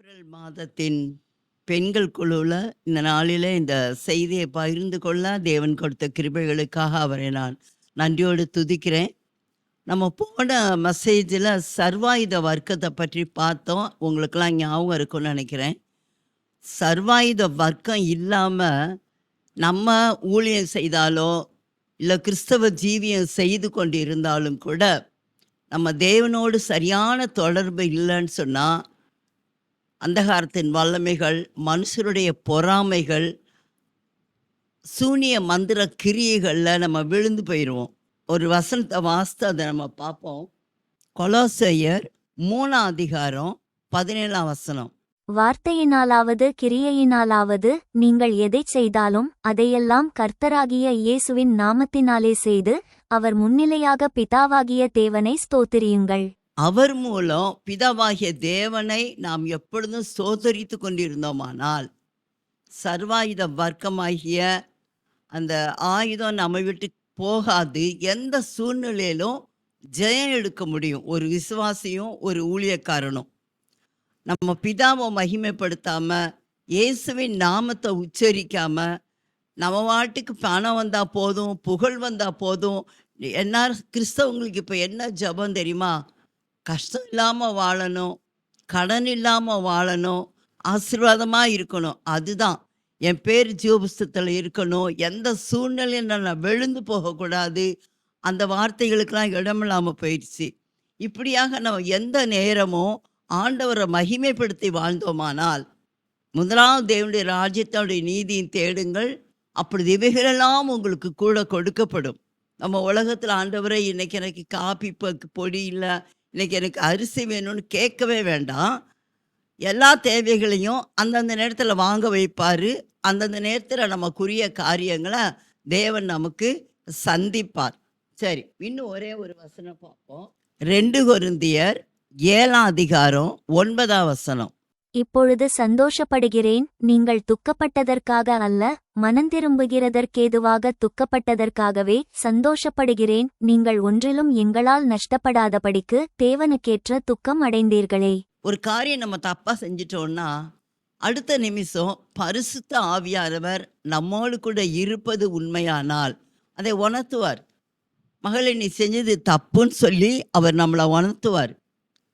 April மாதத்தின் பெண்கள் குழுவில் இந்த நாளில் இந்த செய்தியை பகிர்ந்து கொள்ள தேவன் கொடுத்த கிருபைகளுக்காக அவரை நான் நன்றியோடு துதிக்கிறேன். நம்ம போன மெசேஜில் சர்வாயுத வர்க்கத்தை பற்றி பார்த்தோம். உங்களுக்கெல்லாம் ஞாபகம் இருக்கும்னு நினைக்கிறேன். சர்வாயுத வர்க்கம் இல்லாமல் நம்ம ஊழியம் செய்தாலோ இல்லை கிறிஸ்தவ ஜீவியம் செய்து கொண்டு இருந்தாலும் கூட நம்ம தேவனோடு சரியான தொடர்பு இல்லைன்னு சொன்னால் அந்தகாரத்தின் வல்லமைகள் மனுஷருடைய பொறாமைகள் சூனிய மந்திர கிரியைகளில் நம்ம விழுந்து போயிடுவோம் ஒரு வசனத்தை வாசித்து அதை நம்ம பார்ப்போம். கொலோசையர் மூணாம் அதிகாரம் பதினேழாம் வசனம். வார்த்தையினாலாவது கிரியையினாலாவது நீங்கள் எதைச் செய்தாலும் அதையெல்லாம் கர்த்தராகிய இயேசுவின் நாமத்தினாலே செய்து அவர் முன்னிலையாக பிதாவாகிய தேவனை ஸ்தோத்திரியுங்கள். அவர் மூலம் பிதாவாகிய தேவனை நாம் எப்பொழுதும் சோதரித்து கொண்டிருந்தோமானால் சர்வாயுத வர்க்கமாகிய அந்த ஆயுதம் நம்ம விட்டு போகாது. எந்த சூழ்நிலையிலும் ஜெயம் எடுக்க முடியும். ஒரு விசுவாசியும் ஒரு ஊழியக்காரனும். நம்ம பிதாவை மகிமைப்படுத்தாமல் இயேசுவின் நாமத்தை உச்சரிக்காமல் நம்ம வாட்டுக்கு பணம் வந்தால் போதும் புகழ் வந்தால் போதும் என்ன கிறிஸ்தவங்களுக்கு இப்போ என்ன ஜெபம் தெரியுமா? கஷ்டம் இல்லாமல் வாழணும் கடன் இல்லாமல் வாழணும் ஆசீர்வாதமாக இருக்கணும். அதுதான். என் பேர் ஜீவபுஸ்தத்தில் இருக்கணும். எந்த சூழ்நிலையும் நான் விழுந்து போகக்கூடாது. அந்த வார்த்தைகளுக்கெல்லாம் இடமில்லாமல் போயிடுச்சு. இப்படியாக நம்ம எந்த நேரமும் ஆண்டவரை மகிமைப்படுத்தி வாழ்ந்தோமானால் முதலாவது தேவனுடைய ராஜ்யத்தோடைய நீதியின் தேடுங்கள். அப்படி இவைகளெல்லாம் உங்களுக்கு கூட கொடுக்கப்படும். நம்ம உலகத்தில் ஆண்டவரை இன்னைக்கு எனக்கு காப்பி பொடி இல்லை. இன்றைக்கி எனக்கு அரிசி வேணும்னு கேட்கவே வேண்டாம். எல்லா தேவைகளையும் அந்தந்த நேரத்தில் வாங்க வைப்பார். அந்தந்த நேரத்தில் நமக்குரிய காரியங்களை தேவன் நமக்கு சந்திப்பார். சரி இன்னும் ஒரே ஒரு வசனம் பார்ப்போம். ரெண்டு கொருந்தியர் ஏழாம் அதிகாரம் ஒன்பதாம் வசனம். இப்பொழுது சந்தோஷப்படுகிறேன் நீங்கள் துக்கப்பட்டதற்காக அல்ல மனந்திரும்புகிறதற்கேதுவாக துக்கப்பட்டதற்காகவே சந்தோஷப்படுகிறேன் நீங்கள் ஒன்றிலும் எங்களால் நஷ்டப்படாதபடிக்கு தேவனுக்கேற்ற துக்கம் அடைந்தீர்களே. ஒரு காரியம் நம்ம தப்பா செஞ்சிட்டோம்னா அடுத்த நிமிஷம் பரிசுத்த ஆவியானவர் நம்மோடு கூட இருப்பது உண்மையானால் அதை உணர்த்துவார். மகளை நீ செஞ்சது தப்புன்னு சொல்லி அவர் நம்மளை உணர்த்துவார்.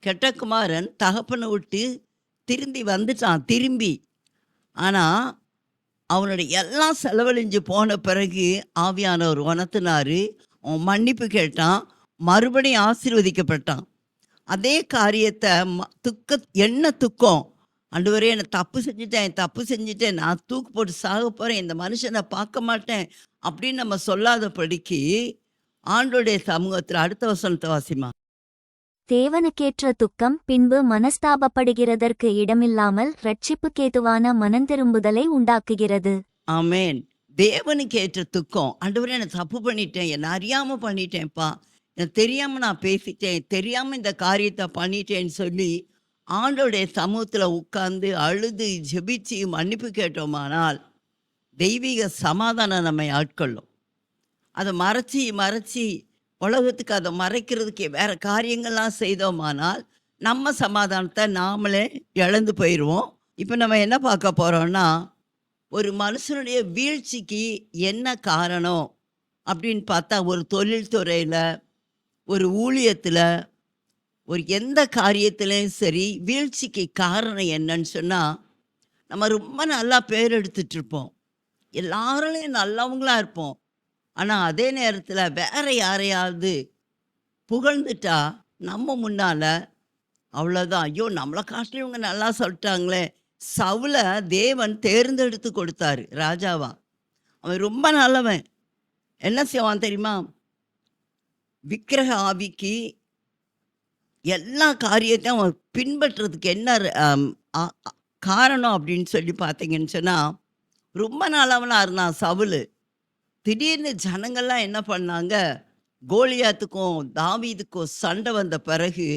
கெட்டகுமாரன் தகப்பனை விட்டு திரும்பி வந்துட்டான் திரும்பி. ஆனால் அவனுடைய எல்லாம் செலவழிஞ்சு போன பிறகு ஆவியானவர் உணர்த்தினார். அவன் மன்னிப்பு கேட்டான் மறுபடியும் ஆசீர்வதிக்கப்பட்டான். அதே காரியத்தை ம- துக்க என்ன துக்கம்? அண்டுவரே என்னை தப்பு செஞ்சுட்டேன் தப்பு செஞ்சுட்டேன் நான் தூக்கு போட்டு சாக போகிறேன் இந்த மனுஷனை பார்க்க மாட்டேன் அப்படின்னு நம்ம சொல்லாதபடிக்கு ஆண்டோடைய சமூகத்தில் அடுத்த வசனத்தை வாசிமா. தேவனுக்கேற்ற துக்கம் பின்பு மனஸ்தாபப்படுகிறதற்கு இடமில்லாமல் ரட்சிப்புக்கேதுவான மனந்திரும்புதலை உண்டாக்குகிறது. ஆமேன். தேவனுக்கு ஏற்ற துக்கம். ஆண்டவரே நான் தப்பு பண்ணிட்டேன். என்னை அறியாமல் பண்ணிட்டேன்ப்பா. எனக்கு தெரியாமல் நான் பேசிட்டேன். தெரியாமல் இந்த காரியத்தை பண்ணிட்டேன்னு சொல்லி ஆண்டோடைய சமூகத்தில் உட்கார்ந்து அழுது ஜெபிச்சு மன்னிப்பு கேட்டோமானால் தெய்வீக சமாதானம் நம்மை ஆட்கொள்ளும். அதை மறைச்சி மறைச்சி உலகத்துக்கு அதை மறைக்கிறதுக்கு வேற காரியங்கள்லாம் செய்தோமானால் நம்ம சமாதானத்தை நாமளே இழந்து போயிடுவோம் இப்போ நம்ம என்ன பார்க்க போகிறோம்னா ஒரு மனுஷனுடைய வீழ்ச்சிக்கு என்ன காரணம் அப்படின்னு பார்த்தா ஒரு தொழில்துறையில் ஒரு ஊழியத்தில் ஒரு எந்த காரியத்திலையும் சரி வீழ்ச்சிக்கு காரணம் என்னன்னு சொன்னால் நம்ம ரொம்ப நல்லா பேர் எடுத்துட்டு இருப்போம். எல்லாருலையும் நல்லவங்களாக இருப்போம். ஆனால் அதே நேரத்தில் வேற யாரையாவது புகழ்ந்துட்டா நம்ம முன்னால் அவ்வளோதான் ஐயோ நம்மளை காட்டில் இவங்க நல்லா சொல்லிட்டாங்களே. சவுல தேவன் தேர்ந்தெடுத்து கொடுத்தாரு ராஜாவா. அவன் ரொம்ப நல்லவன். என்ன செய்வான் தெரியுமா? விக்கிரக ஆவிக்கு எல்லா காரியத்தையும் அவன் பின்பற்றுறதுக்கு என்ன காரணம் அப்படின்னு சொல்லி பார்த்தீங்கன்னு சொன்னால் ரொம்ப நல்லவனாக இருந்தான் சவுலு திடீர்னு ஜனங்கள்லாம் என்ன பண்ணாங்க? கோலியாத்துக்கும் தாவீதுக்கும் சண்டை வந்த பிறகு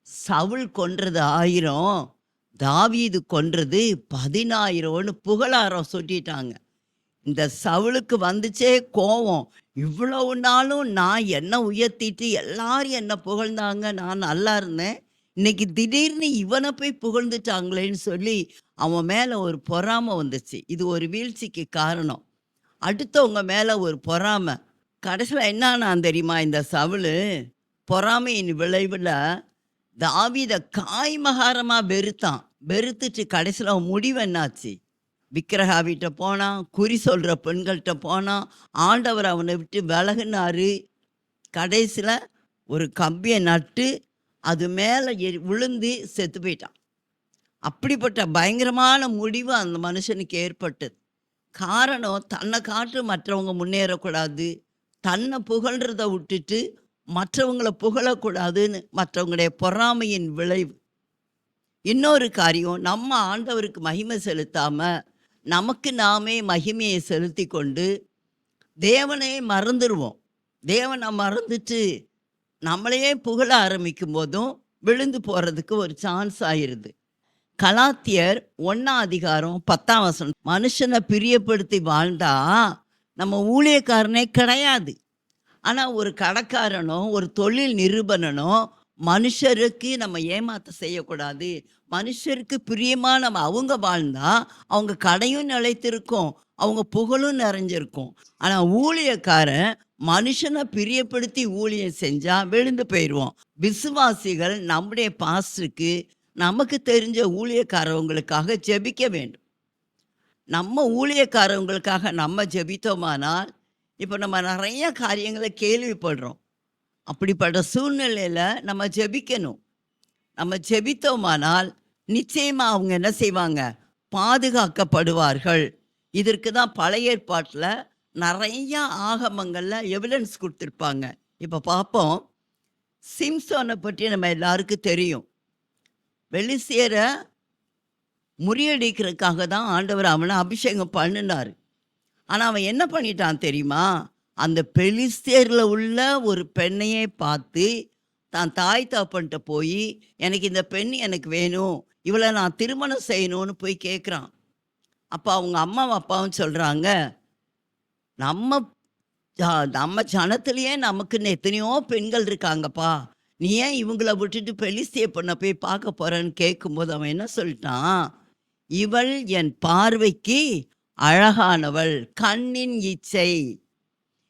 சவுல் கொன்றது ஆயிரம் தாவீது கொன்றது பதினாயிரம்னு புகழாரம் சொல்லிட்டாங்க இந்த சவுளுக்கு வந்துச்சே கோவம். இவ்வளவு நாளும் நான் என்ன உயர்த்திட்டு எல்லாரும் என்ன புகழ்ந்தாங்க? நான் நல்லா இருந்தேன். இன்னைக்கு திடீர்னு இவனை போய் புகழ்ந்துட்டாங்களேன்னு சொல்லி அவன் மேலே ஒரு பொறாமை வந்துச்சு. இது ஒரு வீழ்ச்சிக்கு காரணம். அடுத்தவங்க மேலே ஒரு பொறாமை. கடைசியில் என்னன்னா தெரியுமா இந்த சவுளு? பொறாமையின் விளைவில் தாவித காய்மகாரமாக வெறுத்தான். வெறுத்துட்டு கடைசியில் முடிவு என்னாச்சு? விக்கிரகாவிட்ட போனான் குறி சொல்கிற பெண்கள்கிட்ட போனான் ஆண்டவர் அவனை விட்டு விலகினார். கடைசியில் ஒரு கம்பியை நட்டு அது மேலே விழுந்து செத்து போயிட்டான். அப்படிப்பட்ட பயங்கரமான முடிவு அந்த மனுஷனுக்கு ஏற்பட்டது. காரணம் தன்னை காட்டு மற்றவங்க முன்னேறக்கூடாது. தன்னை புகழ்றத விட்டுட்டு மற்றவங்கள புகழக்கூடாதுன்னு மற்றவங்களுடைய பொறாமையின் விளைவு. இன்னொரு காரியம் நம்ம ஆண்டவருக்கு மகிமை செலுத்தாமல் நமக்கு நாமே மகிமையை செலுத்தி கொண்டு தேவனையே மறந்துடுவோம் தேவனை மறந்துட்டு நம்மளையே புகழ ஆரம்பிக்கும் போதும் விழுந்து போகிறதுக்கு ஒரு சான்ஸ் ஆயிடுது கலாத்தியர் ஒன்னாம் அதிகாரம் பத்தாம் வசனம். மனுஷனை பிரியப்படுத்தி வாழ்ந்தா நம்ம ஊழியக்காரனே கிடையாது. ஆனால் ஒரு கடைக்காரனோ ஒரு தொழில் நிரூபணனோ மனுஷருக்கு நம்ம ஏமாத்த செய்யக்கூடாது. மனுஷருக்கு பிரியமாக நம்ம அவங்க வாழ்ந்தா அவங்க கடையும் நிலைத்திருக்கும் அவங்க புகழும் நிறைஞ்சிருக்கும். ஆனால் ஊழியக்காரன் மனுஷனை பிரியப்படுத்தி ஊழியம் செஞ்சால் விழுந்து போயிடுவோம் விசுவாசிகள் நம்முடைய பாஸ்டருக்கு நமக்கு தெரிஞ்ச ஊழியக்காரவங்களுக்காக ஜெபிக்க வேண்டும். நம்ம ஊழியக்காரவங்களுக்காக நம்ம ஜெபித்தோமானால் இப்போ நம்ம நிறைய காரியங்களை கேள்விப்படுறோம். அப்படிப்பட்ட சூழ்நிலையில் நம்ம ஜெபிக்கணும். நம்ம ஜெபித்தோமானால் நிச்சயமாக அவங்க என்ன செய்வாங்க? பாதுகாக்கப்படுவார்கள். இதற்கு தான் பழைய ஏற்பாட்டில் நிறையா ஆகமங்களில் எவிடன்ஸ் கொடுத்துருப்பாங்க. இப்போ பார்ப்போம். சிம்சோனை பற்றி நம்ம எல்லாருக்கும் தெரியும். வெளிசேர முறியடிக்கிறதுக்காக தான் ஆண்டவர் அவனை அபிஷேகம் பண்ணினார். ஆனால் அவன் என்ன பண்ணிட்டான் தெரியுமா? அந்த பெலிஸ்தேரில் உள்ள ஒரு பெண்ணையே பார்த்து தான் தாய் தாப்பன்ட்ட போய் எனக்கு இந்த பெண் எனக்கு வேணும் இவளை நான் திருமணம் செய்யணும்னு போய் கேட்குறான் அப்போ அவங்க அம்மாவும் அப்பாவும் சொல்கிறாங்க நம்ம நம்ம ஜனத்துலேயே நமக்குன்னு எத்தனையோ பெண்கள் இருக்காங்கப்பா. நீ ஏன் இவங்கள விட்டுட்டு பெலிஸ்திய பொண்ணை போய் பார்க்க போறேன்னு கேட்கும்போது அவன் என்ன சொல்லிட்டான்? இவள் என் பார்வைக்கு அழகானவள் கண்ணின் இச்சை.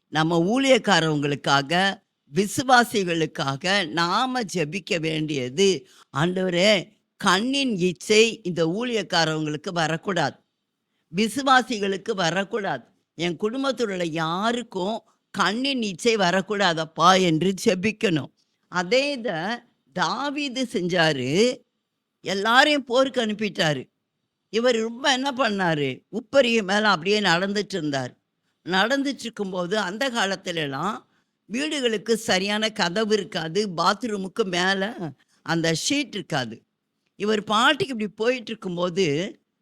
நம்ம ஊழியக்காரவங்களுக்காக விசுவாசிகளுக்காக நாம ஜெபிக்க வேண்டியது. ஆண்டவரே கண்ணின் இச்சை இந்த ஊழியக்காரவங்களுக்கு வரக்கூடாது. விசுவாசிகளுக்கு வரக்கூடாது. என் குடும்பத்தில் உள்ள யாருக்கும் கண்ணின் இச்சை வரக்கூடாதப்பா என்று ஜெபிக்கணும். அதே இதை தாவிது செஞ்சாரு. எல்லாரையும் போருக்கு அனுப்பிட்டாரு. இவர் ரொம்ப என்ன பண்ணார்? உப்பரிய மேலே அப்படியே நடந்துட்டு இருந்தார். நடந்துட்டு இருக்கும்போது அந்த காலத்துலலாம் வீடுகளுக்கு சரியான கதவு இருக்காது. பாத்ரூமுக்கு மேலே அந்த ஷீட் இருக்காது. இவர் பாட்டுக்கு இப்படி போயிட்டு இருக்கும்போது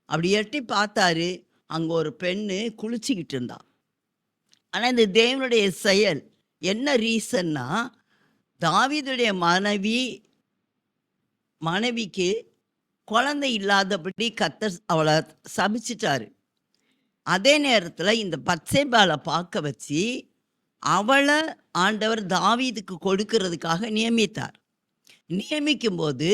அப்படி எட்டி பார்த்தாரு. அங்கே ஒரு பெண்ணு குளிச்சுக்கிட்டு இருந்தா. ஆனால் இந்த தேவனுடைய செயல் என்ன ரீசன்னா தாவீதுடைய மனைவி மனைவிக்கு குழந்தை இல்லாதபடி கத்தர் அவளை சபிச்சிட்டாரு. அதே நேரத்தில் இந்த பச்சைபாலை பார்க்க வச்சு அவளை ஆண்டவர் தாவீதுக்கு கொடுக்கறதுக்காக நியமித்தார். நியமிக்கும் போது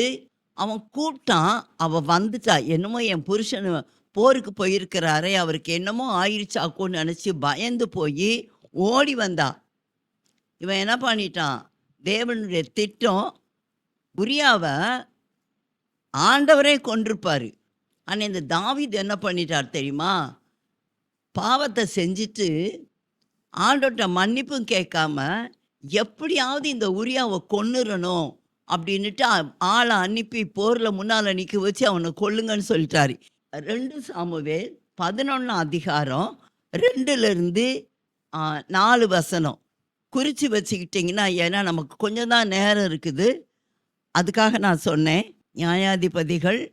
அவன் கூப்பிட்டான் அவள் வந்துட்டா. என்னமோ என் புருஷன் போருக்கு போயிருக்கிறாரே அவருக்கு என்னமோ ஆயிடுச்சாக்கோன்னு நினச்சி பயந்து போய் ஓடி வந்தா. இவன் என்ன பண்ணிட்டான்? தேவனுடைய திட்டம் உரியாவை ஆண்டவரே கொண்டிருப்பார் ஆனால் இந்த தாவித் என்ன பண்ணிட்டார் தெரியுமா? பாவத்தை செஞ்சுட்டு ஆண்டோட்ட மன்னிப்பும் கேட்காம எப்படியாவது இந்த உரியாவை கொன்னுறணும் அப்படின்னுட்டு ஆளை அனுப்பி போரில் முன்னால் நிற்க வச்சு அவனை கொல்லுங்கன்னு சொல்லிட்டாரு. ரெண்டு சாமுவேல் பதினொன்று அதிகாரம் ரெண்டுலேருந்து நாலு வசனம். குறித்து வச்சுக்கிட்டிங்கன்னா ஏன்னா நமக்கு கொஞ்சம் தான் நேரம் இருக்குது. அதுக்காக நான் சொன்னேன் நியாயாதிபதிகள்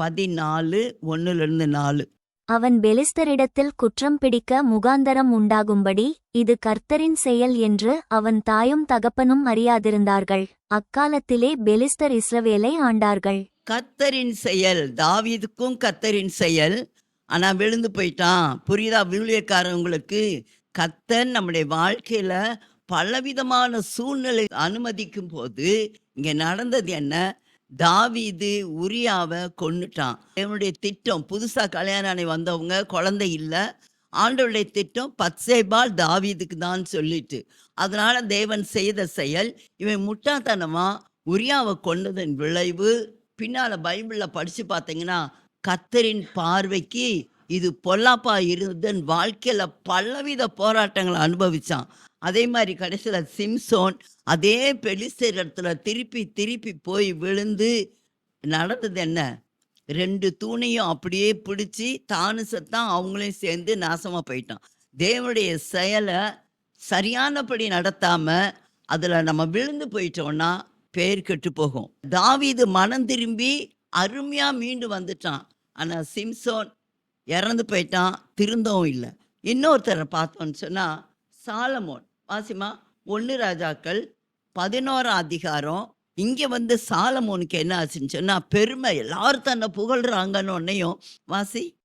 பதினாலு ஒன்றுலேருந்து நாலு. அவன் பெலிஸ்தரிடத்தில் குற்றம் பிடிக்க முகாந்தரம் உண்டாகும்படி இது கர்த்தரின் செயல் என்று அவன் தாயும் தகப்பனும் அறியாதிருந்தார்கள். அக்காலத்திலே பெலிஸ்தர் இஸ்ரவேலை ஆண்டார்கள். கத்தரின் செயல் தாவீதுக்கும் கத்தரின் செயல். ஆனா விழுந்து போயிட்டான். புரியுதா? ஊழியக்காரவங்களுக்கு கத்தர் நம்முடைய வாழ்க்கையில பலவிதமான சூழ்நிலை அனுமதிக்கும் போது இங்க நடந்தது என்ன? தாவீது உரியாவை கொண்டுட்டான் இவனுடைய திட்டம் புதுசா கல்யாணம் ஆகி வந்தவங்க குழந்தை இல்லை. ஆண்டவருடைய திட்டம் பத்சேபால் தாவீதுக்கு தான் சொல்லிட்டு. அதனால தேவன் செய்த செயல் இவன் முட்டாத்தனமா உரியாவை கொண்டதன் விளைவு. பின்னால பைபிள்ல படிச்சு பார்த்தீங்கன்னா கத்தரின் பார்வைக்கு இது பொல்லாப்பா இருந்ததன் வாழ்க்கையில பலவித போராட்டங்களை அனுபவிச்சான். அதே மாதிரி கடைசியில் சிம்சோன் அதே பெலிஸ்தர் இடத்துல திருப்பி திருப்பி போய் விழுந்து நடந்தது என்ன? ரெண்டு தூணையும் அப்படியே பிடிச்சி தானு செத்தான் அவங்களையும் சேர்ந்து நாசமாக போயிட்டான். தேவனுடைய செயலை சரியானபடி நடத்தாமல் அதில் நம்ம விழுந்து போயிட்டோம்னா பேர் கெட்டு போகும். தாவிது மனம் திரும்பி அருமையாக மீண்டு வந்துட்டான். ஆனால் சிம்சோன் இறந்து போயிட்டான் திருந்தவும் இல்லை. இன்னொருத்தரை பார்த்தோன்னு சொன்னால் சாலமோன். வாசிமா ஒன்று ராஜாக்கள் பதினோராம் அதிகாரம். இங்கே வந்து சாலமோனுக்கு என்ன ஆச்சுன்னு சொன்னா பெருமை. எல்லாரும் தன்னை புகழ்றாங்கன்னு உன்னையும். வாசி.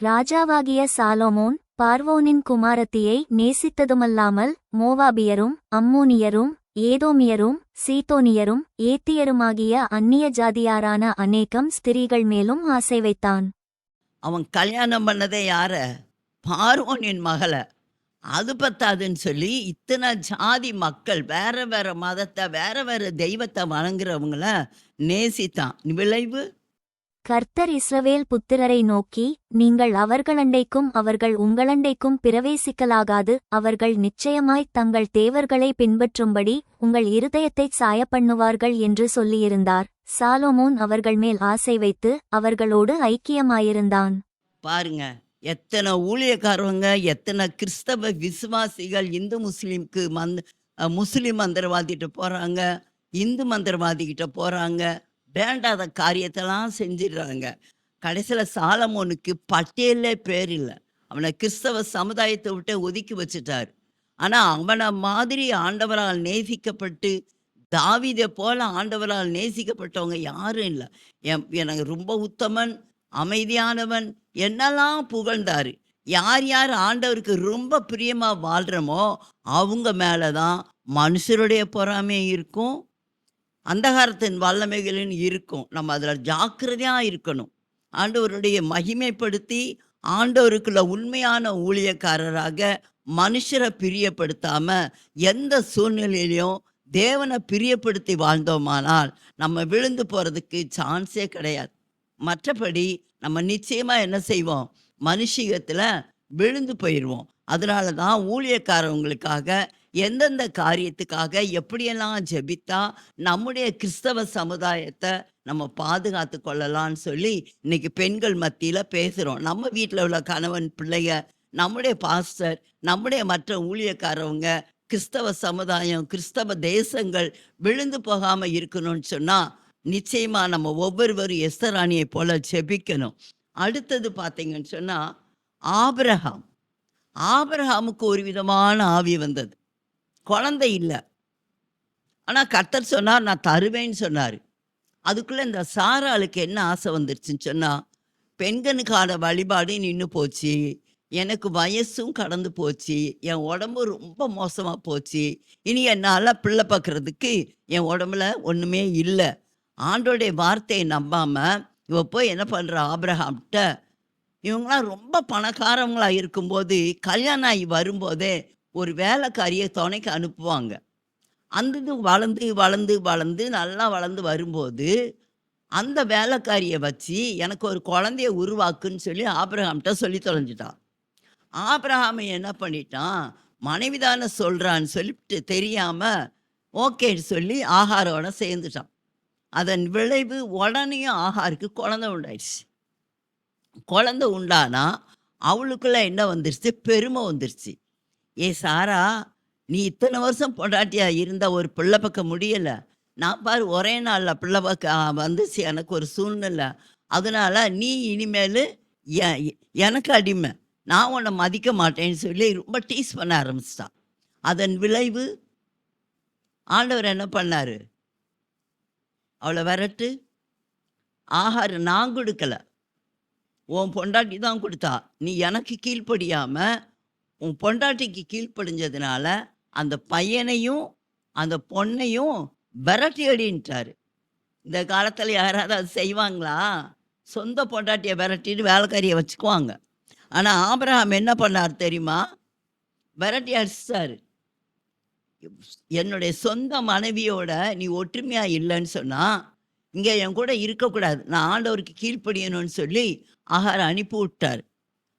ராஜாவாகிய சாலோமோன் பார்வோனின் குமாரத்தியை நேசித்ததுமல்லாமல் மோவாபியரும் அம்மோனியரும் ஏதோமியரும் சீதோனியரும் ஏத்தியருமாகிய அந்நிய ஜாதியாரான அநேகம் ஸ்திரீகள் மேலும் ஆசை வைத்தான். அவன் கல்யாணம் பண்ணதே யார? பார்வோனின் மகளை. அது பத்தாதுன்னு சொல்லி இத்தனை ஜாதி மக்கள் வேற வேற மதத்தை வேற வேற தெய்வத்தை வணங்குறவங்கள நேசித்தான். விளைவு? கர்த்தர் இஸ்ரவேல் புத்திரரை நோக்கி நீங்கள் அவர்களண்டைக்கும் அவர்கள் உங்களண்டைக்கும் பிரவேசிக்கலாகாது. அவர்கள் நிச்சயமாய்த் தங்கள் தேவர்களை பின்பற்றும்படி உங்கள் இருதயத்தைச் சாயப்பண்ணுவார்கள் என்று சொல்லியிருந்தார். சாலோமோன் அவர்கள் மேல் ஆசை வைத்து அவர்களோடு ஐக்கியமாயிருந்தான். பாருங்க. எத்தனை ஊழியக்காரவங்க எத்தனை கிறிஸ்தவ விசுவாசிகள் இந்து முஸ்லீம்க்கு மந்த் முஸ்லீம் மந்திரவாதிகிட்ட போகிறாங்க இந்து மந்திரவாதிகிட்ட போகிறாங்க வேண்டாத காரியத்தெல்லாம் செஞ்சிடுறாங்க. கடைசியில் சாலமோனுக்கு பட்டியலே பேர் இல்லை. அவனை கிறிஸ்தவ சமுதாயத்தை விட்டு ஒதுக்கி வச்சுட்டார். ஆனால் அவனை மாதிரி ஆண்டவரால் நேசிக்கப்பட்டு தாவிதை போல ஆண்டவரால் நேசிக்கப்பட்டவங்க யாரும் இல்லை. என் எனக்கு ரொம்ப உத்தமன் அமைதியானவன் என்னெல்லாம் புகழ்ந்தார் யார் யார் ஆண்டவருக்கு ரொம்ப பிரியமாக வாழ்கிறோமோ அவங்க மேலே தான் மனுஷருடைய பொறாமை இருக்கும் அந்தகாரத்தின் வல்லமைகளின் இருக்கும். நம்ம அதில் ஜாக்கிரதையாக இருக்கணும். ஆண்டவருடைய மகிமைப்படுத்தி ஆண்டவருக்குள்ள உண்மையான ஊழியக்காரராக மனுஷரை பிரியப்படுத்தாமல் எந்த சூழ்நிலையிலையும் தேவனை பிரியப்படுத்தி வாழ்ந்தோமானால் நம்ம விழுந்து போகிறதுக்கு சான்ஸே கிடையாது. மற்றபடி நம்ம நிச்சயமாக என்ன செய்வோம்? மனுஷிகத்தில் விழுந்து போயிடுவோம் அதனால தான் ஊழியக்காரவங்களுக்காக எந்தெந்த காரியத்துக்காக எப்படியெல்லாம் ஜெபித்தா நம்முடைய கிறிஸ்தவ சமுதாயத்தை நம்ம பாதுகாத்து கொள்ளலாம்னு சொல்லி இன்னைக்கு பெண்கள் மத்தியில் பேசுகிறோம் நம்ம வீட்டில் உள்ள கணவன் பிள்ளைய நம்முடைய பாஸ்டர் நம்முடைய மற்ற ஊழியக்காரவங்க கிறிஸ்தவ சமுதாயம் கிறிஸ்தவ தேசங்கள் விழுந்து போகாமல் இருக்கணும்னு சொன்னால் நிச்சயமா நம்ம ஒவ்வொருவரும் எஸ்தராணியை போல ஜெபிக்கணும். அடுத்தது பார்த்தீங்கன்னு சொன்னா ஆபிரகாம். ஆபிரகாமுக்கு ஒரு விதமான ஆவி வந்தது. குழந்தை இல்லை. ஆனால் கர்த்தர் சொன்னார் நான் தருவேன்னு சொன்னார். அதுக்குள்ளே இந்த சாராளுக்கு என்ன ஆசை வந்துருச்சுன்னு சொன்னால் பெண்களுக்கான வழிபாடு நின்று போச்சு. எனக்கு வயசும் கடந்து போச்சு. என் உடம்பு ரொம்ப மோசமாக போச்சு. இனி என்னால் பிள்ளை பார்க்குறதுக்கு என் உடம்புல ஒன்றுமே இல்லை. ஆண்டோடைய வார்த்தையை நம்பாமல் இவ போய் என்ன பண்ணுறா ஆப்ரஹாம்கிட்ட இவங்களாம் ரொம்ப பணக்காரவங்களாக இருக்கும்போது கல்யாணம் ஆகி வரும்போதே ஒரு வேலைக்காரியை துணைக்கு அனுப்புவாங்க. அந்த இது வளர்ந்து வளர்ந்து வளர்ந்து நல்லா வளர்ந்து வரும்போது அந்த வேலைக்காரியை வச்சு எனக்கு ஒரு குழந்தைய உருவாக்குன்னு சொல்லி ஆப்ரஹாம்கிட்ட சொல்லி தொலைஞ்சிட்டான் ஆப்ரஹாமை என்ன பண்ணிட்டான்? மனைவி தானே சொல்கிறான்னு சொல்லிட்டு தெரியாமல் ஓகேன்னு சொல்லி ஆகாரோட சேர்ந்துட்டான். அதன் விளைவு உடனேயும் ஆகாருக்கு குழந்த உண்டாயிடுச்சு. குழந்த உண்டானா அவளுக்குள்ளே என்ன வந்துருச்சு? பெருமை வந்துருச்சு. ஏ சாரா நீ இத்தனை வருஷம் பொண்டாட்டியாக இருந்த ஒரு பிள்ளை பக்கம் முடியல. நான் பாரு ஒரே நாளில் பிள்ளை பக்கம் வந்துச்சு. எனக்கு ஒரு சூழ்நிலை. அதனால் நீ இனிமேல் எனக்கு அடிமை. நான் உன்னை மதிக்க மாட்டேன்னு சொல்லி ரொம்ப டீஸ் பண்ண ஆரம்பிச்சிட்டான் அதன் விளைவு ஆண்டவர் என்ன பண்ணார்? அவளை விரட்டு. ஆகாரம் நான் கொடுக்கல. உன் பொண்டாட்டி தான் கொடுத்தா. நீ எனக்கு கீழ்ப்படியாமல் உன் பொண்டாட்டிக்கு கீழ்ப்படிஞ்சதுனால அந்த பையனையும் அந்த பொண்ணையும் விரட்டி அடின்ட்டாரு. இந்த காலத்தில் யாராவது அது செய்வாங்களா? சொந்த பொண்டாட்டியை விரட்டிட்டு வேலைக்காரியை வச்சுக்குவாங்க. ஆனால் ஆபரகம் என்ன பண்ணார் தெரியுமா? விரட்டி அடிச்சார். என்னுடைய சொந்த மனைவியோட நீ ஒற்றுமையா இல்லைன்னு சொன்னா இங்கே என் கூட இருக்கக்கூடாது. நான் ஆண்டவருக்கு கீழ்ப்படியணும்னு சொல்லி ஆகார அனுப்பி விட்டார்.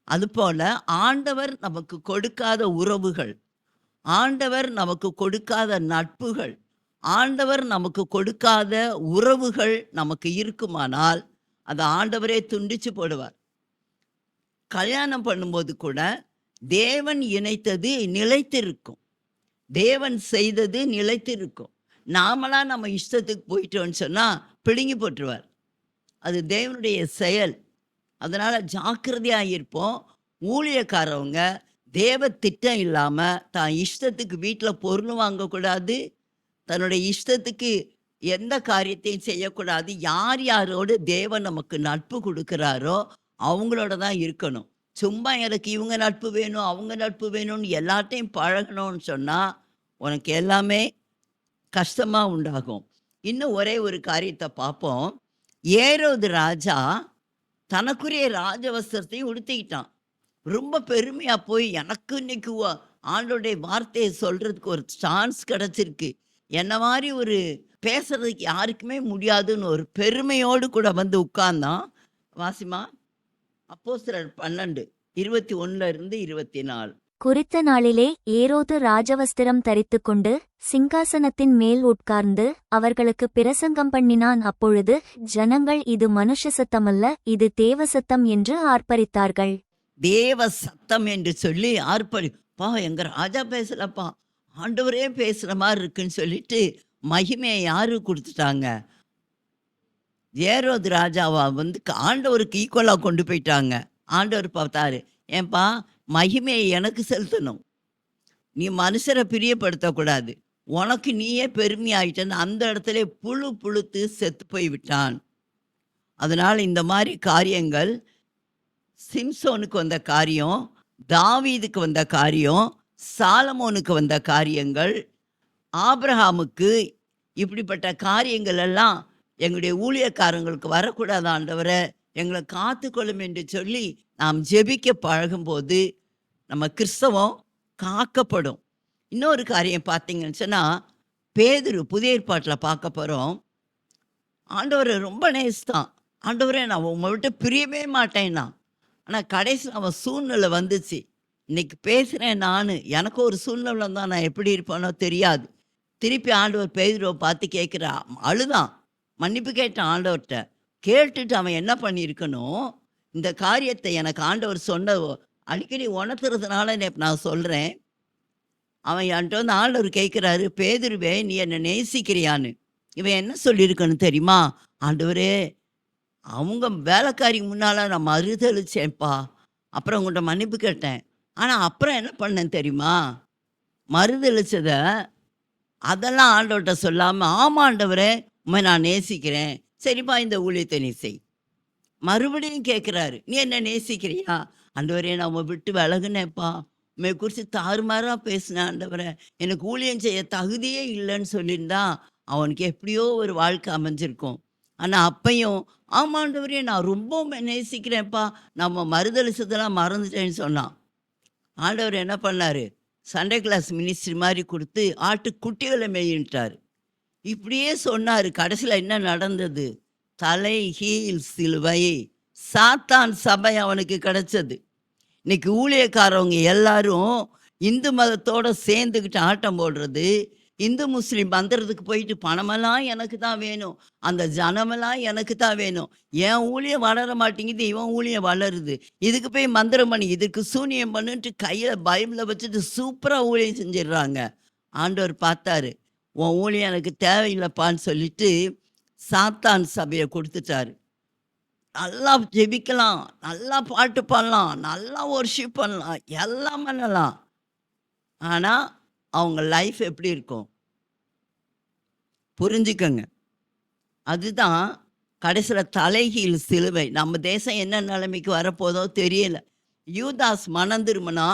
அதுபோல் ஆண்டவர் நமக்கு கொடுக்காத உறவுகள் ஆண்டவர் நமக்கு கொடுக்காத நட்புகள் ஆண்டவர் நமக்கு கொடுக்காத உறவுகள் நமக்கு இருக்குமானால் அதை ஆண்டவரே துண்டிச்சு போடுவார். கல்யாணம் பண்ணும்போது கூட தேவன் இணைத்தது நிலைத்திருக்கும். தேவன் செய்தது நிலைத்திருக்கும். நாமளாக நம்ம இஷ்டத்துக்கு போயிட்டோன்னு சொன்னால் பிடுங்கி போட்டுருவார். அது தேவனுடைய செயல். அதனால் ஜாக்கிரதையாக இருப்போம். ஊழியக்காரவங்க தேவ திட்டம் இல்லாமல் தான் இஷ்டத்துக்கு வீட்டில் பொருள் வாங்கக்கூடாது. தன்னுடைய இஷ்டத்துக்கு எந்த காரியத்தையும் செய்யக்கூடாது. யார் யாரோடு தேவன் நமக்கு நட்பு கொடுக்குறாரோ அவங்களோட தான் இருக்கணும். சும்மா எனக்கு இவங்க நட்பு வேணும் அவங்க நட்பு வேணும்னு எல்லாத்தையும் பழகணும்னு சொன்னால் உனக்கு எல்லாமே கஷ்டமாக உண்டாகும். இன்னும் ஒரே ஒரு காரியத்தை பார்ப்போம் ஏரோது ராஜா தனக்குரிய ராஜவஸ்திரத்தையும் உடுத்திக்கிட்டான். ரொம்ப பெருமையாக போய் எனக்கு இன்னைக்கு ஆண்டோடைய வார்த்தையை சொல்கிறதுக்கு ஒரு சான்ஸ் கிடச்சிருக்கு. என்ன மாதிரி ஒரு பேசுறதுக்கு யாருக்குமே முடியாதுன்னு ஒரு பெருமையோடு கூட வந்து உட்கார்ந்தான். வாசிமா? அப்போஸ்தலர் பன்னெண்டு இருபத்தி ஒண்ணுல இருந்து இருபத்தி நாலு. குறித்த நாளிலே ஏரோது ராஜவஸ்திரம் தரித்துக்கொண்டு சிங்காசனத்தின் மேல் உட்கார்ந்து அவர்களுக்கு பிரசங்கம் பண்ணினான். அப்பொழுது ஜனங்கள் இது மனுஷ சத்தமல்ல இது தேவ சத்தம் என்று ஆர்ப்பரித்தார்கள். தேவ சத்தம் என்று சொல்லி ஆர்ப்பரி பா எங்க ராஜா பேசலப்பா ஆண்டவரே பேசுற மாதிரி இருக்குன்னு சொல்லிட்டு மகிமையை யாரு கொடுத்துட்டாங்க? ஏரோது ராஜாவை வந்து ஆண்டவருக்கு ஈக்குவலாக கொண்டு போயிட்டாங்க. ஆண்டவர் பார்த்தாரு ஏன்பா மகிமையை எனக்கு செலுத்தணும். நீ மனுஷரை பிரியப்படுத்தக்கூடாது. உனக்கு நீயே பெருமையாயிட்டன்னு அந்த இடத்துல புழு புழுத்து செத்து போய் விட்டான். அதனால் இந்த மாதிரி காரியங்கள் சிம்சோனுக்கு வந்த காரியம் தாவீதுக்கு வந்த காரியம் சாலமோனுக்கு வந்த காரியங்கள் ஆப்ரஹாமுக்கு இப்படிப்பட்ட காரியங்கள் எல்லாம் எங்களுடைய ஊழியக்காரங்களுக்கு வரக்கூடாது ஆண்டவரை. எங்களை காத்துக்கொள்ளும் என்று சொல்லி நாம் ஜெபிக்க பழகும்போது நம்ம கிறிஸ்தவம் காக்கப்படும். இன்னொரு காரியம் பார்த்தீங்கன்னு சொன்னால் பேதுரு புதிய ஏற்பாட்டில் பார்க்க போகிறோம் ஆண்டவரை ரொம்ப நேசித்தான் ஆண்டவரே நான் உங்கள்கிட்ட பிரியவே மாட்டேன்னா. ஆனால் கடைசியில் அவன் சூழ்நிலை வந்துச்சு. இன்னைக்கு பேசுகிறேன் நான். எனக்கு ஒரு சூழ்நிலை தான் நான் எப்படி இருப்பேனோ தெரியாது. திருப்பி ஆண்டவர் பேதுருவை பார்த்து கேட்குறா அழுதான். மன்னிப்பு கேட்டான் ஆண்டவர்கிட்ட கேட்டுட்டு அவன் என்ன பண்ணியிருக்கணும் இந்த காரியத்தை எனக்கு ஆண்டவர் சொன்ன அடிக்கடி உணர்த்துறதுனால நான் சொல்கிறேன் அவன் என்கிட்ட வந்து ஆண்டவர் கேட்குறாரு பேதுருவே நீ என்னை நேசிக்கிறியான்னு. இவன் என்ன சொல்லியிருக்கணும் தெரியுமா? ஆண்டவரே அவங்க வேலைக்காரி முன்னால் நான் மறுதளிச்சேன்ப்பா அப்புறம் உங்கள்கிட்ட மன்னிப்பு கேட்டேன். ஆனால் அப்புறம் என்ன பண்ணேன் தெரியுமா? மறுதளிச்சதை அதெல்லாம் ஆண்டவர்கிட்ட சொல்லாமல் ஆமாண்டவரே உண்மை நான் நேசிக்கிறேன். சரிப்பா இந்த ஊழியத்தை நீ செய். மறுபடியும் கேட்குறாரு நீ என்ன நேசிக்கிறியா? ஆண்டவரே நான் உன் விட்டு விலகுனேப்பா உண்மை குறித்து தாறுமாறாக பேசினேன் ஆண்டவரே எனக்கு ஊழியம் செய்ய தகுதியே இல்லைன்னு சொல்லியிருந்தா அவனுக்கு எப்படியோ ஒரு வாழ்க்கை அமைஞ்சிருக்கும். ஆனால் அப்பையும் ஆமாண்டவரே நான் ரொம்ப நேசிக்கிறேன்ப்பா. நம்ம மறுதளிச்சதெல்லாம் மறந்துட்டேன்னு சொன்னான். ஆண்டவர் என்ன பண்ணார்? சண்டே கிளாஸ் மினிஸ்ட்ரி மாதிரி கொடுத்து ஆட்டு குட்டிகளை மேயின்ட்டார். இப்படியே சொன்னார். கடைசியில் என்ன நடந்தது? தலை ஹீல் சிலுவை. சாத்தான் சபை அவனுக்கு கிடைச்சது. இன்னைக்கு ஊழியக்காரவங்க எல்லாரும் இந்து மதத்தோட சேர்ந்துக்கிட்டு ஆட்டம் போடுறது இந்து முஸ்லீம் மந்திரத்துக்கு போயிட்டு பணமெல்லாம் எனக்கு தான் வேணும். அந்த ஜனமெல்லாம் எனக்கு தான் வேணும். என் ஊழியம் வளர மாட்டேங்குது இவன் ஊழியம் வளருது. இதுக்கு போய் மந்திரம் பண்ணி இதுக்கு சூனியம் பண்ணுன்ட்டு கையில் பைபிளை வச்சுட்டு சூப்பராக ஊழியம் செஞ்சிடுறாங்க. ஆண்டவர் பார்த்தாரு. உன் ஊழியம் எனக்கு தேவையில்லைப்பான்னு சொல்லிட்டு சாத்தான் சபையை கொடுத்துட்டாரு. நல்லா ஜெபிக்கலாம் நல்லா பாட்டு பாடலாம் நல்லா ஒர்ஷிப் பண்ணலாம் எல்லாம் பண்ணலாம். ஆனால் அவங்க லைஃப் எப்படி இருக்கும்? புரிஞ்சுக்கங்க. அதுதான் கடைசியில் தலைகீழ் சிலுவை. நம்ம தேசம் என்ன நிலைமைக்கு வரப்போதோ தெரியல. யூதாஸ் மனம் திரும்பினா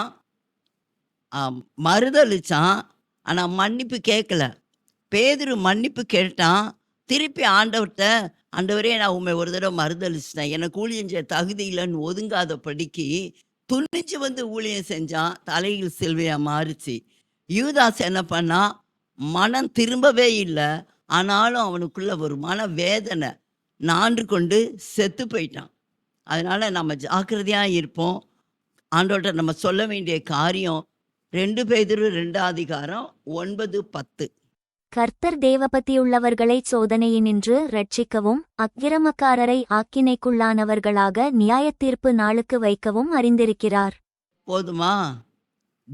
மறுதளிச்சான் ஆனால் மன்னிப்பு கேட்கல. பேதிரு மன்னிப்பு கேட்டான். திருப்பி ஆண்டவர்கிட்ட ஆண்டவரே நான் உண்மை ஒரு தடவை மறுதளிச்சிட்டேன் எனக்கு ஊழியம் செய்ய தகுதி இல்லைன்னு ஒதுங்காத படிக்கு துணிஞ்சு வந்து ஊழியம் செஞ்சான். தலையில் செல்வையாக மாறுச்சு. யூதாஸ் என்ன பண்ணா மனம் திரும்பவே இல்லை. ஆனாலும் அவனுக்குள்ள ஒரு மன வேதனை நான்று கொண்டு செத்து போயிட்டான். அதனால் நம்ம ஜாக்கிரதையாக இருப்போம். ஆண்டோட்ட நம்ம சொல்ல வேண்டிய காரியம் ரெண்டு பேதரும் ரெண்டாம் அதிகாரம் ஒன்பது பத்து. கர்த்தர் தேவபத்தியுள்ளவர்களைச் சோதனையினின்று ரட்சிக்கவும் அக்கிரமக்காரரை ஆக்கினைக்குள்ளானவர்களாக நியாயத்தீர்ப்பு நாளுக்கு வைக்கவும் அறிந்திருக்கிறார். போதுமா?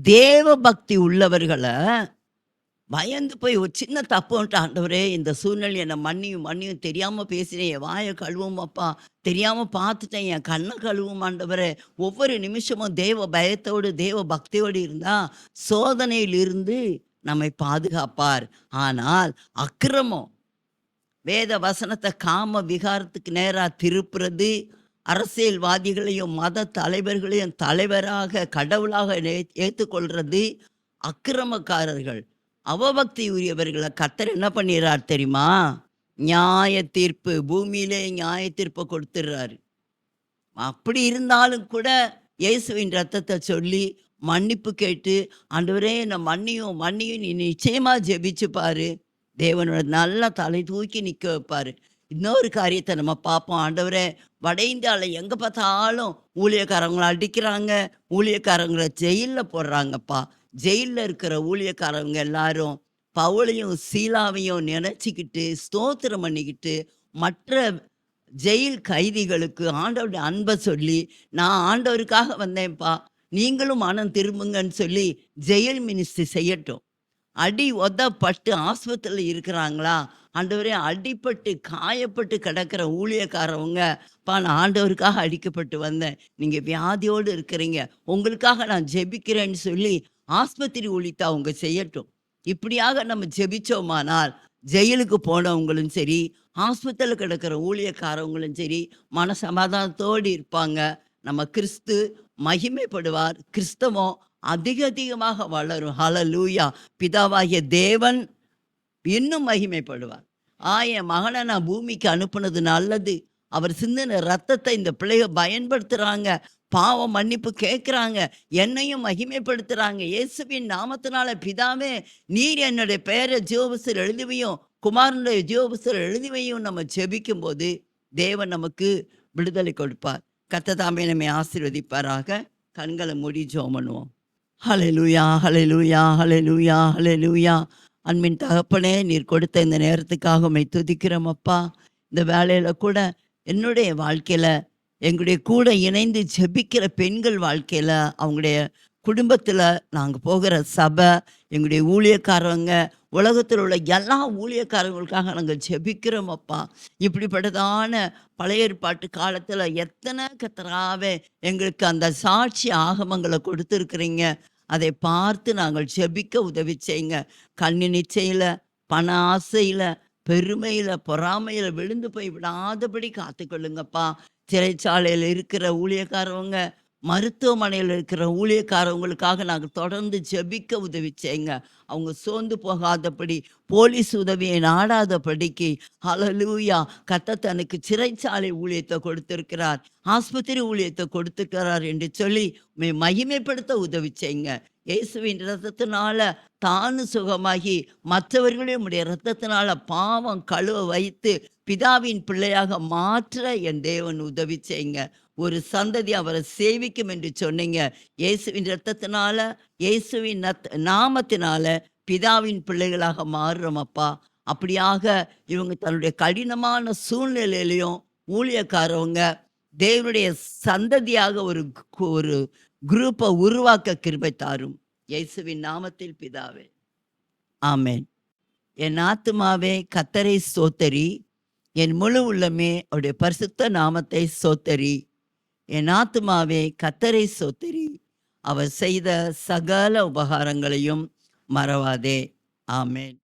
தேவ பக்தி உள்ளவர்களை பயந்து போய் ஒரு சின்ன தப்புன்ட்டு ஆண்டவரே இந்த சூழ்நிலை என்னை மன்னியும் மன்னியும். தெரியாம பேசினேன் என் வாயை கழுவும் அப்பா. தெரியாம பார்த்துட்டேன் என் கண்ணை கழுவும் ஆண்டவரே. ஒவ்வொரு நிமிஷமும் தேவ பயத்தோடு தேவ பக்தியோடு இருந்தா சோதனையிலிருந்து நம்மை பாதுகாப்பார். ஆனால் அக்கிரமம். வேத வசனத்தை காம விகாரத்துக்கு நேராக திருப்புறது அரசியல்வாதிகளையும் மத தலைவர்களையும் தலைவராக கடவுளாக நே- அக்கிரமக்காரர்கள். அவபக்தி உரியவர்களை கத்தர் என்ன பண்ணிடுறார் தெரியுமா? நியாய தீர்ப்பு பூமியிலே நியாய தீர்ப்பை கொடுத்துடுறாரு. அப்படி இருந்தாலும் கூட இயேசுவின் ரத்தத்தை சொல்லி மன்னிப்பு கேட்டு ஆண்டவரே என்னை மன்னியும் மன்னியும். நீ நிச்சயமாக ஜெபிச்சு பாரு. தேவனோட நல்லா தலை தூக்கி நிற்க வைப்பாரு. இன்னொரு காரியத்தை நம்ம பார்ப்போம். ஆண்டவரே வட இந்தியாவில் எங்கே பார்த்தாலும் ஊழியக்காரங்களை அடிக்கிறாங்க. ஊழியக்காரங்களை ஜெயிலில் போடுறாங்கப்பா. ஜெயிலில் இருக்கிற ஊழியக்காரங்க எல்லாரும் பவுளையும் சீலாவையும் நினச்சிக்கிட்டு ஸ்தோத்திரம் பண்ணிக்கிட்டு மற்ற ஜெயில் கைதிகளுக்கு ஆண்டவருடைய அன்பை சொல்லி நான் ஆண்டவருக்காக வந்தேன்ப்பா. நீங்களும் மனம் திரும்புங்கன்னு சொல்லி ஜெயில் மினிஸ்ட்ரி செய்யட்டும். அடி ஒதப்பட்டு ஆஸ்பத்திரியில் இருக்கிறாங்களா? ஆண்டவரே அடிப்பட்டு காயப்பட்டு கிடக்கிற ஊழியக்காரவங்க பா நான் ஆண்டவருக்காக அடிக்கப்பட்டு வந்தேன். நீங்கள் வியாதியோடு இருக்கிறீங்க. உங்களுக்காக நான் ஜெபிக்கிறேன்னு சொல்லி ஆஸ்பத்திரி ஒழித்தா அவங்க செய்யட்டும். இப்படியாக நம்ம ஜெபிச்சோமானால் ஜெயிலுக்கு போனவங்களும் சரி ஆஸ்பத்திரியில் கிடக்கிற ஊழியக்காரவங்களும் சரி மன சமாதானத்தோடு இருப்பாங்க. நம்ம கிறிஸ்து மகிமைப்படுவார் கிறிஸ்தவம் அதிக அதிகமாக வளரும். ஹalleluya பிதாவாகிய தேவன் இன்னும் மகிமைப்படுவார். ஆ என் மகனை நான் பூமிக்கு அனுப்புனது நல்லது. அவர் சிந்தின ரத்தத்தை இந்த பிள்ளைய பயன்படுத்துகிறாங்க பாவம் மன்னிப்பு கேட்குறாங்க. என்னையும் மகிமைப்படுத்துகிறாங்க இயேசுவின் நாமத்தினால பிதாவே நீர் என்னுடைய பெயரை ஜீவபுஸ்தர் எழுதுவையும் குமாரனுடைய ஜீவபுஸ்தர் எழுதுவையும் நம்ம ஜெபிக்கும்போது தேவன் நமக்கு விடுதலை கொடுப்பார். கத்ததாமே நம்மை ஆசீர்வதிப்பாராக. கண்களை மூடி ஜெபம் பண்ணுவோம். ஹalleluya ஹalleluya ஹalleluya ஹalleluya அன்பின் தகப்பனே நீர் கொடுத்த இந்த நேரத்துக்காக உண்மை துதிக்கிறோம் அப்பா. இந்த வேலையில் கூட என்னுடைய வாழ்க்கையில் எங்களுடைய கூட இணைந்து ஜெபிக்கிற பெண்கள் வாழ்க்கையில் அவங்களுடைய குடும்பத்தில் நாங்கள் போகிற சபை எங்களுடைய ஊழியக்காரவங்க உலகத்தில் உள்ள எல்லா ஊழியக்காரங்களுக்காக நாங்கள் ஜெபிக்கிறோம் அப்பா. இப்படிப்பட்டதான பழைய ஏற்பாட்டு காலத்தில் எத்தனை கத்தராவே எங்களுக்கு அந்த சாட்சி ஆகமங்களை கொடுத்துருக்குறீங்க. அதை பார்த்து நாங்கள் ஜெபிக்க உதவி செய்யுங்க. கண்ணு நிச்சயில பண ஆசையில் பெருமையில் பொறாமையில் விழுந்து போய் விடாதபடி காத்துக்கொள்ளுங்கப்பா. சிறைச்சாலையில் இருக்கிற ஊழியக்காரவங்க மருத்துவமனையில் இருக்கிற ஊழியக்காரவங்களுக்காக நாங்கள் தொடர்ந்து ஜெபிக்க உதவி செய்யுங்க அவங்க சோர்ந்து போகாதபடி போலீஸ் உதவியை நாடாதபடிக்கு அலலூயா கத்த தனக்கு சிறைச்சாலை ஊழியத்தை கொடுத்திருக்கிறார் ஆஸ்பத்திரி ஊழியத்தை கொடுத்திருக்கிறார் என்று சொல்லி மகிமைப்படுத்த உதவி செய்யுங்க இயேசுவின் ரத்தத்தினால தானு சுகமாகி மற்றவர்களையும் உடைய ரத்தத்தினால பாவம் கழுவ வைத்து பிதாவின் பிள்ளையாக மாற்ற என் தேவன் உதவி செய்யுங்க ஒரு சந்ததி அவரை சேவிக்கும் என்று சொன்னீங்க. இயேசுவின் ரத்தத்தினால இயேசுவின் நத் நாமத்தினால பிதாவின் பிள்ளைகளாக மாறுறோம் அப்பா. அப்படியாக இவங்க தன்னுடைய கடினமான சூழ்நிலையிலையும் ஊழியக்காரவங்க தேவனுடைய சந்ததியாக ஒரு ஒரு குரூப்பை உருவாக்க கிருபை தாரும். இயேசுவின் நாமத்தில் பிதாவே. ஆமேன். என் ஆத்துமாவே கத்தரை சோத்தரி என் முழு உள்ளமே அவருடைய பரிசுத்த நாமத்தை சோத்தரி என் ஆத்துமாவே கத்தரை சோத்திரி. அவர் செய்த சகல உபகாரங்களையும் மறவாதே. ஆமேன்.